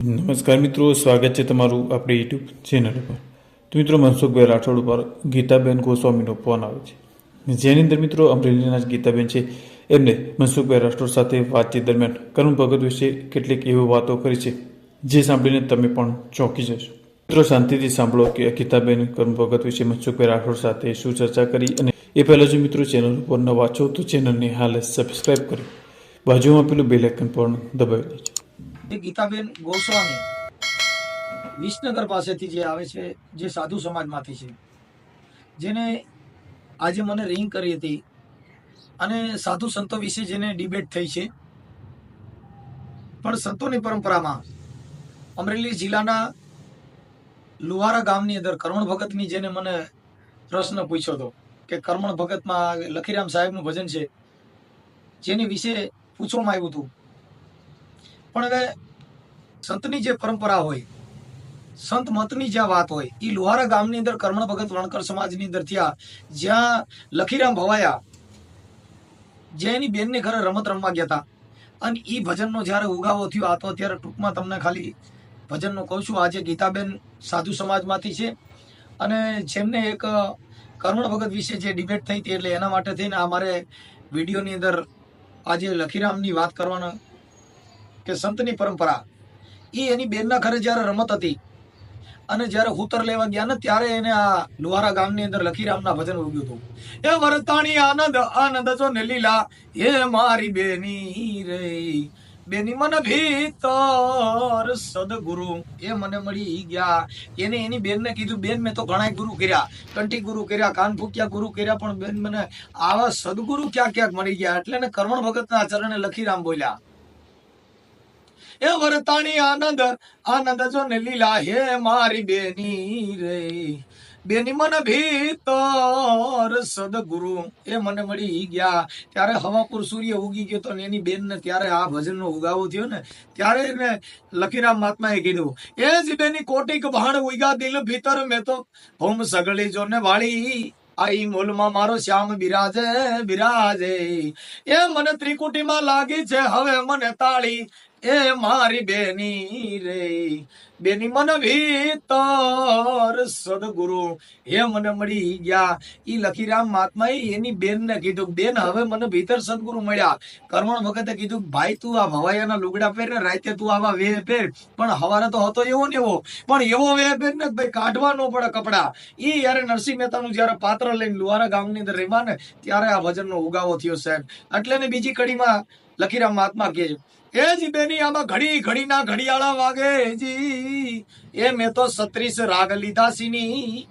નમસ્કાર મિત્રો, સ્વાગત છે તમારું આપણી યુટ્યુબ ચેનલ ઉપર. તો મિત્રો, મનસુખભાઈ રાઠોડ ઉપર ગીતાબેન ગોસ્વામીનો ફોન આવે છે. જેની અંદર મિત્રો, અમરેલીના જ ગીતાબેન છે, એમને મનસુખભાઈ રાઠોડ સાથે વાતચીત દરમિયાન કરુણ ભગત વિશે કેટલીક એવી વાતો કરી છે, જે સાંભળીને તમે પણ ચોંકી જશો. મિત્રો, શાંતિથી સાંભળો કે ગીતાબેન કરુણ ભગત વિશે મનસુખભાઈ રાઠોડ સાથે શું ચર્ચા કરી અને એ પહેલાં જો મિત્રો ચેનલ ઉપર ન વાંચો તો ચેનલને હાલ સબસ્ક્રાઈબ કરી બાજુમાં પેલું બેલ આઇકન પણ દબાવી દેજો. ગીતાબેન ગોસ્વામી વિસનગર પાસેથી જે આવે છે, જે સાધુ સમાજમાંથી છે, જેને આજે મને રિંગ કરી હતી અને સાધુ સંતો વિશે જેને ડિબેટ થઈ છે. પણ સંતોની પરંપરામાં અમરેલી જિલ્લાના લુહારા ગામની અંદર કરમણ ભગતની જેને મને પ્રશ્ન પૂછ્યો હતો કે કરમણ ભગતમાં લખીરામ સાહેબનું ભજન છે, જેની વિશે પૂછવામાં આવ્યું હતું. પણ હવે સંતની જે પરંપરા હોય, સંત મતની જ્યાં વાત હોય એ લોહારા ગામની અંદર કર્મણ ભગત વણકર સમાજની અંદર થયા, જ્યાં લખીરામ ભવાયા જે એની બેનને ઘરે રમત રમવા ગયા હતા અને એ ભજનનો જ્યારે ઉગાવો થયો, આ તો અત્યારે ટૂંકમાં તમને ખાલી ભજનનો કહું છું, આજે ગીતાબેન સાધુ સમાજમાંથી છે. અને જેમને એક કર્મણ ભગત વિશે જે ડિબેટ થઈ હતી એટલે એના માટે થઈને આ મારે વિડીયોની અંદર આજે લખીરામની વાત કરવાના કે સંતની પરંપરા. એ એની બેનના ઘરે જ્યારે રમત હતી અને જ્યારે હુતર લેવા ગયા ને ત્યારે એને આ લુહારા ગામની અંદર લખીરામના ભજન ઉગ્યું હતું. એ વરતાણી આનંદ આનંદ જો ને લીલા, એ મારી બેની રે. બેની મન ભીતર સદગુરુ, એ મને મળી ગયા. એને એની બેનને કીધું, બેન, મેં તો ઘણા ગુરુ કર્યા. કંઠી ગુરુ કર્યા, કાન ફૂક્યા ગુરુ કર્યા, પણ બેન મને આવા સદગુરુ ક્યાં ક્યાંક મળી ગયા. એટલે ને કરમણ ભગતના ચરણે લખીરામ બોલ્યા એ વરતાણી આનંદ આનંદ જો ને લીલા હે મારી બેની રે. બેની મન ભીતર સદગુરુ, એ મને મળી ગયા. ત્યારે હવાપુર સૂર્ય ઉગી ગયો તો એની બેન ને ત્યારે આ ભજનનો ઉગાવો થયો ને, ત્યારે એને લખીરામ મહાત્માએ કીધું, એ જ બેની કોટિક ભાણ ઉગા દિલ ભીતર મેં તો હોમ સગળી જો ને વાળી. આઈ મોલમાં મારો શ્યામ બિરાજે બિરાજે. એ મને ત્રિકુટીમાં લાગી છે, હવે મને તાળી. એ મારી બેની રે. બેની મન ભીતર સદગુરુ, હે મને મળી ગયા. ઈ લખીરામ મહાત્માએ એની બેન કીધું બેન, હવે મને ભીતર સદગુરુ મળ્યા. કરવણ વખતે કીધું ભાઈ, તું આ ભવાયાના લુગડા પહેર રાતે તું આવા વેહ પહેર. પણ હવારે તો હતો એવો ને એવો. પણ એવો વેહ પહેર ને ભાઈ કાઢવા ન પડે કપડા. ઈ યારે નરસિંહ મહેતાનું જયારે પાત્ર લઈને લુહારા ગામની અંદર રહેવા ને ત્યારે આ ભજનનો ઉગાવો થયો સાહેબ. એટલે ને બીજી કડીમાં લખીરામ મહાત્મા છે એ જ બેની આમાં ઘડી ઘડીના ઘડિયાળા વાગે જી એ મેં તો સત્રીસ રાગ લીધા સીની.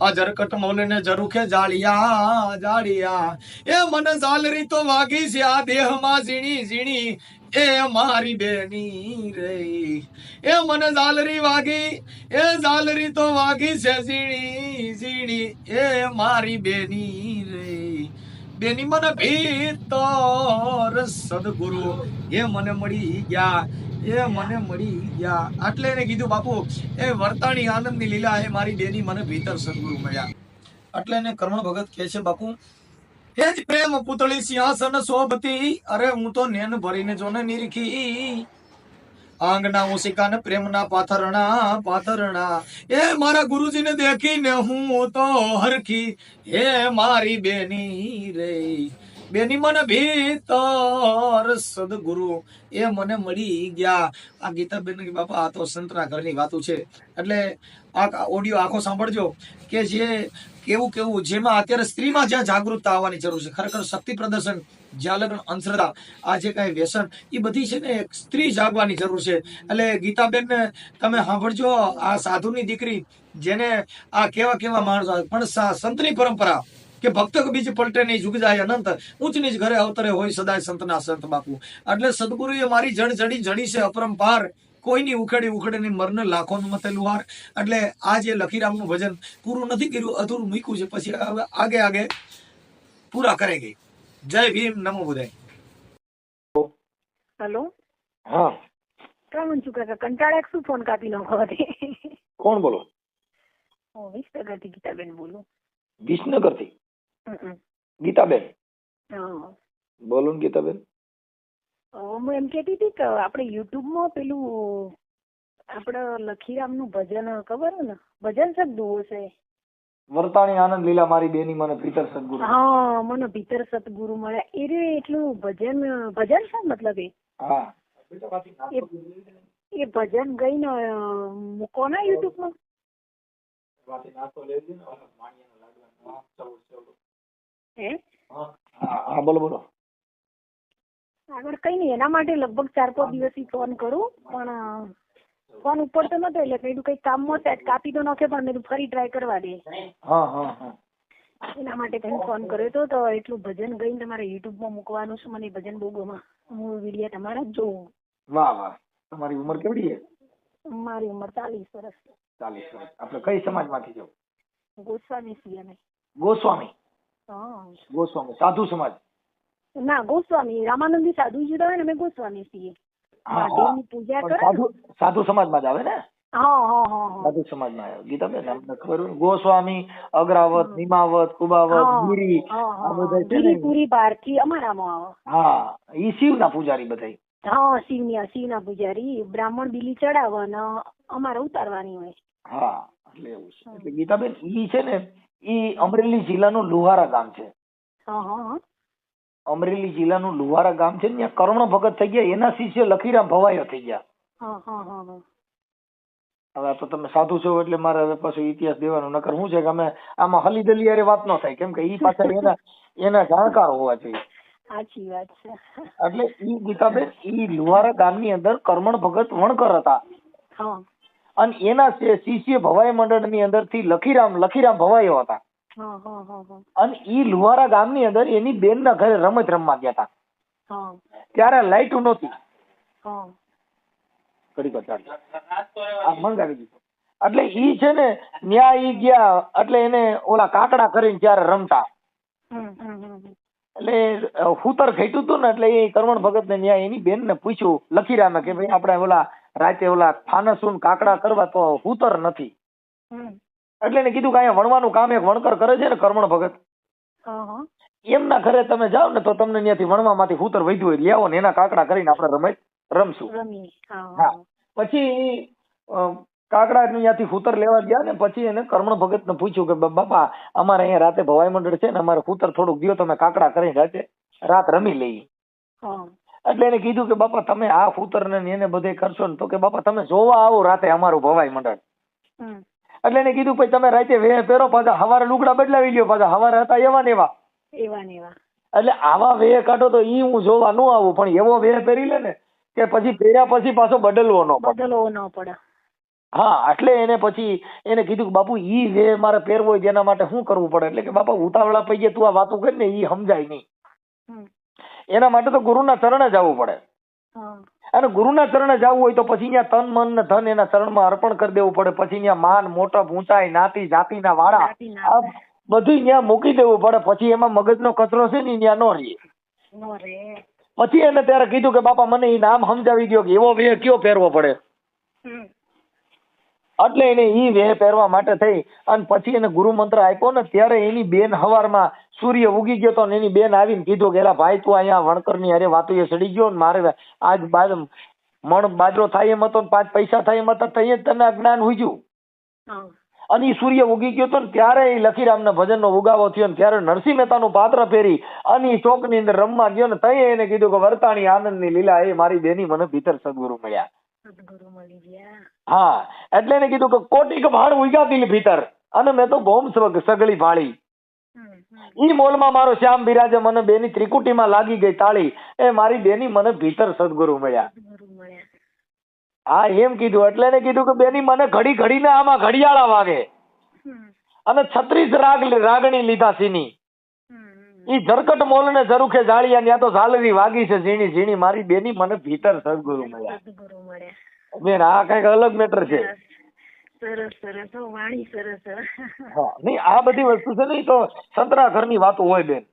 અજરકટ કટમોલ ને જરુખે જાળિયા જાળિયા. એ મને ઝાલરી તો વાગી છે, આ દેહમાં ઝીણી ઝીણી. એ મારી બેની રે. એ મને ઝાલરી વાગી, એ ઝાલરી તો વાગી છે, ઝીણી ઝીણી. એ મારી બેની રે. બેની મને ભીતર સદગુરુ, એ મને મળી ગયા, એ મને મળી ગયા. એટલે એને કીધું, બાપુ, એ વર્તાણી આનંદની લીલા, એ મારી બેની મને ભીતર સદગુરુ મળ્યા. એટલે એને કર્મણ ભગત કહે છે, બાપુ, એ જ પ્રેમ પુતળી સિંહાસન શોભતી અરે હું તો નેન ભરીને જોને નિરખી. આંગના ઓશિકા ને પ્રેમના પાથરણા પાથરણા. એ મારા ગુરુજીને દેખીને હું તો હરખી. હે મારી બેની રે. બેની મને ભીતર સદગુરુ. એ મને મળી ગયા. આ ગીતાબેન બેન બાપા, આ તો સંતના ઘરની વાતો છે. એટલે આ ઓડિયો આખો સાંભળજો કે જે કેવું કેવું, જેમાં અત્યારે સ્ત્રીમાં જ્યાં જાગૃતતા આવવાની જરૂર છે. ખરેખર શક્તિ પ્રદર્શન જ્યાં લગ્ન અંધશ્રદ્ધા, આ જે કાંઈ વ્યસન એ બધી છે ને એક સ્ત્રી જાગવાની જરૂર છે. એટલે ગીતાબેન, તમે સાંભળજો, આ સાધુની દીકરી, જેને આ કેવા કેવા માણસો પણ સંતની પરંપરા કે ભક્ત બીજ પલટે નહીં, જુગ જાય અનંત ઊંચ નીચ ઘરે અવતરે હોય સદાય સંતના સંત બાપુ. એટલે સદગુરુએ મારી જડ જડી જડી છે અપરંપાર, કોઈની ઉખેડી ઉખેડીની મરને લાખોનું મતેલું હાર. એટલે આ જે લખીરામનું ભજન પૂરું નથી કર્યું, અધૂરું મૂક્યું છે, પછી આગે આગે પૂરા કરે ગઈ. જય ભીમ નમો બુધાય. હેલો? હા. કેમ છું કાકા કંટાળા શું ફોન કાપી નાખો કોણ બોલો? હું વિસનગરથી ગીતાબેન બોલું. વિસનગરથી. ગીતાબેન? હા. બોલો ને ગીતાબેન. હું એમ કહેતી હતી કે આપણે યુટ્યુબમાં પેલું આપડે લખીરામનું ભજન ખબર ને? ભજન શબ્દ હશે. છે વર્તાણી આનંદ લીલા મારી બેની મને ભીતર સદગુરુ. હા મને ભીતર સદગુરુ મળ્યા. એ રે એટલું ભજન ભજન છે મતલબ એ? હા. એ ભજન ગઈ ને મૂકો ને યુટ્યુબમાં હે બોલો બોલો. આગળ કઈ નહીં એના માટે લગભગ ચાર પાંચ દિવસથી ફોન કરું પણ ફોન ઉપર તો નતો એટલે કીધું કઈ કામમાં છે કાપી તો નાખે પણ મેં ફરી ટ્રાય કરવા દે. હા હા હા. એના માટે તમે ફોન કર્યો તો તો એટલું ભજન ગઈને તમારે યુટ્યુબમાં મૂકવાનું છે મને ભજન બહુ ગમે. હું વિડિયા તમારા જ જોઉં. વાહ વાહ. તમારી ઉંમર કેવડી છે? મારી ઉંમર ચાલીસ વર્ષ. ચાલીસ વર્ષ. આપણે કઈ સમાજમાંથી છો? ગોસ્વામી છીએ અમે. ગોસ્વામી? હા. ગોસ્વામી. સાધુ સમાજ? ના ગોસ્વામી. રામાનંદી સાધુ જીતા હોય ને અમે ગોસ્વામી છીએ. હા. પૂજા કરે સાધુ સાધુ સમાજમાં જ આવે ને? હા હા હા હા સાધુ સમાજમાં આવે. ગીતાબેન અમને ખબર ગોસ્વામી અગ્રાવત. નિમાવત કુબાવત ગીરી આ બધા. છે ને ગિરિપુરી ભારતી અમારામાં આવે. હા ઈ શિવના પૂજારી બધા હા શિવની શિવના પૂજારી. બ્રાહ્મણ બીલી ચડાવે અમારે ઉતારવાની હોય. હા એટલે એવું છે. એટલે ગીતાબેન ઈ છે ને ઈ અમરેલી જિલ્લાનું લુહારા ગામ છે. હા હા. અમરેલી જિલ્લાનું લુહારા ગામ છે ત્યાં કર્ણ ભગત થઈ ગયા. એના શિષ્ય લખીરામ ભવાયો થઈ ગયા. હવે તો તમે સાધુ છો એટલે મારે હવે પાછું ઇતિહાસ દેવાનો નકર શું છે કે અમે આમાં હલી દલી હારે વાત ન થાય. કેમ કે ઈ પાછળ એના એના જાણકાર હોવા જોઈએ. સાચી વાત છે. એટલે ઈ ગીતાબેન ઈ લુહારા ગામની અંદર કર્મણ ભગત વણકર હતા. અને એના શિષ્ય ભવાઈ મંડળની અંદરથી લખીરામ લખીરામ ભવાયો હતા. અને ઈ લુહારા ગામની અંદર એની બેનના ઘરે રમત રમવા ગયા હતા ત્યારે લાઈટ નહોતી. હા. ઘડીક ચાલુ. આ મંગાવી દીધું. એટલે ઈ છે ને ન્યા ઈ ગયા એટલે એને ઓલા કાકડા કરીને ત્યારે રમતા. એટલે હુતર ખેટ્યું હતું ને એટલે એ કરવણ ભગત ને ન્યા એની બેન ને પૂછ્યું લખીરામે કે ભાઈ આપણે ઓલા રાતે ઓલા ફાનસુન કાકડા કરવા તો હુતર નથી. એટલે એને કીધું કે અહીંયા વણવાનું કામ એક વણકર કરે છે ને કર્મણ ભગત. એમના ઘરે તમે જાઓ ને તો તમને ત્યાંથી વણવામાંથી હૂતર વધ્યું હોય લેવો ને એના કાકડા કરીને આપણે રમત રમશું. હા પછી કાકડા ત્યાંથી હૂતર લેવા ગયા ને પછી એને કર્મણ ભગત ને પૂછ્યું કે બાપા અમારે અહીંયા રાતે ભવાઈ મંડળ છે ને અમારે હૂતર થોડુંક દિયો તમે કાકડા કરીને રાતે રાત રમી લઈએ. એટલે એને કીધું કે બાપા તમે આ હૂતર ને એને બધે કરશો ને તો કે બાપા તમે જોવા આવો રાતે અમારું ભવાઈ મંડળ. એટલે એને કીધું પછી તમે રાતે વેહ પહેરો પાછા હવારે લુગડા બદલાવી લ્યો પાછા હવારે હતા એવા ને એવા. એવા ને એવા. એટલે આવા વેહ કાઢો તો ઈ હું જોવા ન આવું પણ એવો વેહ પહેરી લે ને કે પછી પહેર્યા પછી પાછો બદલવો ન પડે. બદલવો ન પડે. હા એટલે એને પછી એને કીધું કે બાપુ ઈ જે મારે પહેરવો હોય જેના માટે શું કરવું પડે? એટલે કે બાપા ઉતાવળા પૈયે તું આ વાતો કરી ને ઈ સમજાય નહીં. એના માટે તો ગુરુના ચરણે જવું પડે. અને ગુરુના ચરણે જવું હોય તો પછી ત્યાં તન મન ને ધન એના ચરણમાં અર્પણ કરી દેવું પડે. પછી ત્યાં માન મોટપ ઊંચાઈ નાતી જાતિના વાળા જાતિ ના આ બધું ત્યાં મૂકી દેવું પડે. પછી એમાં મગજનો કચરો છે ને ત્યાં ન રહીએ નો રે પછી એને ત્યારે કીધું કે બાપા મને ઈ નામ સમજાવી દો કે એવો વેહ કયો પહેરવો પડે? એટલે એને ઈ વેહ પહેરવા માટે થઈ. અને પછી એને ગુરુ મંત્ર આપ્યો ને ત્યારે એની બેન હવારમાં સૂર્ય ઉગી ગયો તો ને એની બેન આવીને કીધું કે એલા ભાઈ તું અહીંયા વણકરની અરે વાતો એ સડી ગયો ને મારે આજ બાદ મણ બાજરો થાય એમ હતો ને પાંચ પૈસા થાય એમ હતા જ તને જ્ઞાન ઉજ્યું. હા. અને ઈ સૂર્ય ઉગી ગયો તો ને ત્યારે એ લખીરામના ભજનનો ઉગાવો થયો ને ત્યારે નરસિંહ મહેતાનું પાત્ર ફેરી અને ઈ ચોકની અંદર રમવા ગયો ને તઈ એને કીધું કે વર્તાણી આનંદની લીલા એ મારી બેની મને ભીતર સદગુરુ મળ્યા. હા એટલે એને કીધું કે કોટિક ભાણ ઉગ્યા દિલ ભીતર. અને મેં તો બોમ્બ સગળી ભાળી. ઈ મોલમાં મારો શ્યામ બિરાજે મને બેની ત્રિકુટીમાં લાગી ગઈ તાળી. એ મારી બેની મને ભીતર સદગુરુ મળ્યા. હા એમ કીધું. એટલે એને કીધું કે બેની મને ઘડી ઘડીને આમાં ઘડિયાળા વાગે. અને છત્રીસ રાગ રાગણી લીધા સીની. ઈ જરકટ મોલ ને ઝરુખે જાળિયા ત્યાં તો ઝાલરી વાગી છે ઝીણી ઝીણી. મારી બેની મને ભીતર સદગુરુ મળ્યા. બેન આ કંઈક અલગ મેટર છે. સરસ સરસ વાણી સરસ હા. નહીં આ બધી વસ્તુ છે ને તો સંતરા ઘરની વાતો હોય બેન.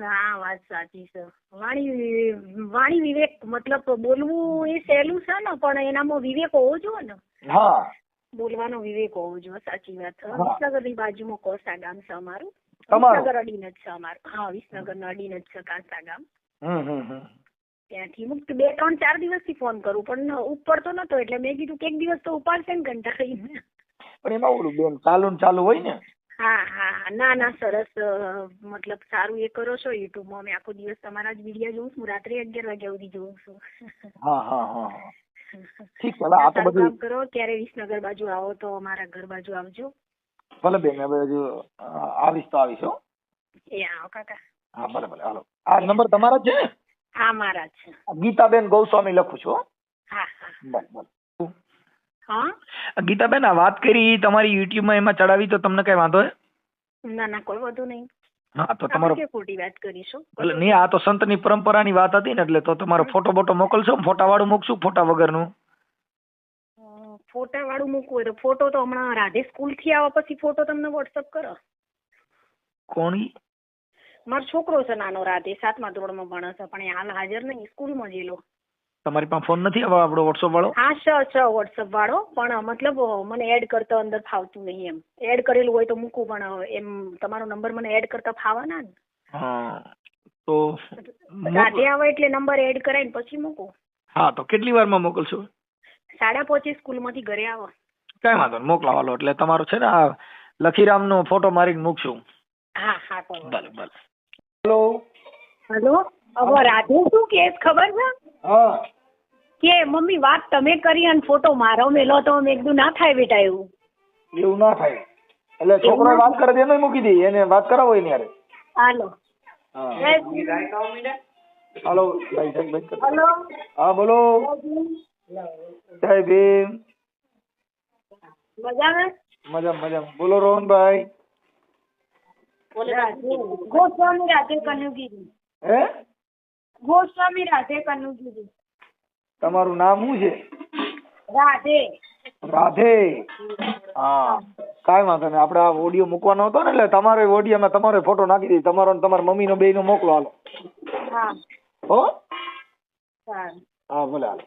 હા વાત સાચી છે. વાણી વાણી વિવેક મતલબ બોલવું એ સહેલું છે ને પણ એનામાં વિવેક હોવો જોઈએ ને. હા. બોલવાનો વિવેક હોવો જોઈએ સાચી વાત વિસનગરની બાજુમાં કોસા ગામ છે અમારું? વિસનગર અડીન જ છે અમારું. હા વિસનગર અડીને જ છે કાંસા ગામ. ત્યાંથી મુક્ત બે ત્રણ ચાર દિવસથી ફોન કરું પણ ઉપર તો નતો એટલે મેં કીધું કે એક દિવસ તો ઉપાડશે ને કંટાળીને પણ એમાં ઓલું બેન ચાલુ ને ચાલુ હોય ને? હા હા ના ના સરસ મતલબ સારું એ કરો છો યુટ્યુબમાં. મેં આખો દિવસ તમારા જ વીડિયો જોઉં છું રાત્રે અગિયાર વાગ્યા સુધી જોઉં છું. હા હા હા હા. ઠીક છે આ તો બધું કામ કરો. ક્યારે વિસનગર બાજુ આવો તો અમારા ઘર બાજુ આવજો. ભલે બેન હવે હજુ આવીશ તો આવીશ હો. હા ભલે ભલે હાલો. આ નંબર તમારા જ છે ને? હા મારા છે. ગીતાબેન ગૌસ્વામી લખું છું હો. ભલે ભલે હા? ગીતાબેન આ વાત કરી તમારી યુટ્યુબમાં એમાં ચડાવી તો તમને કઈ વાંધો હે? ના ના કોઈ વધુ નહીં. હા તો તમારો ખોટી વાત કરીશું? ભલે નહીં આ તો સંતની પરંપરાની વાત હતી ને એટલે તો તમારો ફોટો બોટો મોકલશો ફોટા વાળું મૂકશું ફોટા વગરનું. ફોટા વાળું મૂકવું હોય તો ફોટો તો હમણાં રાધે સ્કૂલથી આવ્યા પછી ફોટો તમને વોટ્સઅપ કરો. કોણી મારો છોકરો છે નાનો રાધે સાતમા ધોરણમાં ભણે છે પણ એ હાલ હાજર નહીં સ્કૂલમાં જેલો તમારી પાસે ફોન નથી આપણો વોટ્સઅપ વાળો? હા છે છે વોટ્સઅપ વાળો પણ મતલબ મને એડ કરતા અંદર ફાવતું નહીં એમ. એડ કરેલું હોય તો મૂકું પણ એમ તમારો નંબર મને એડ કરતા ફાવાના ને. હા તો રાધે આવે એટલે નંબર એડ કરાવીને પછી મૂકું. હા તો કેટલી વારમાં મોકલશો? સાડા પાંચે સ્કૂલમાંથી ઘરે આવો. કઈ વાંધો નહીં મોકલાવાલો એટલે તમારો છે ને આ લખીરામનો ફોટો મારીને મૂકશું. હા હા તો ભલે ભલે. હેલો. હેલો? હવે રાધે શું કેસ ખબર છે? હા. કે મમ્મી વાત તમે કરી અને ફોટો મારો. મેલો તો મેં કીધું ના થાય બેટા એવું. એવું ના થાય. એટલે છોકરો વાત કરે દે એનો મૂકી દઈએ એને વાત કરાવો એની હારે. હાલો. હાલો ભાઈ સાહેબ. હલો? હા બોલો. જય ભીમ. મજામાં? મજા મજા બોલો રોહનભાઈ. ગોસ્વામી રાધે કનુગીરી હે? ગોસ્વામી રાધે કનુગીરી તમારું નામ શું છે? રાધે. રાધે. હા. કાંઈ વાંધો નહીં. આપણે આ ઓડિયો મૂકવાનો હતો ને એટલે તમારો ઓડિયોમાં તમારો ફોટો નાખી દઈએ તમારો ને તમારા મમ્મીનો બેયનો મોકલો હાલો. હા? હો. હા ભલે હાલો.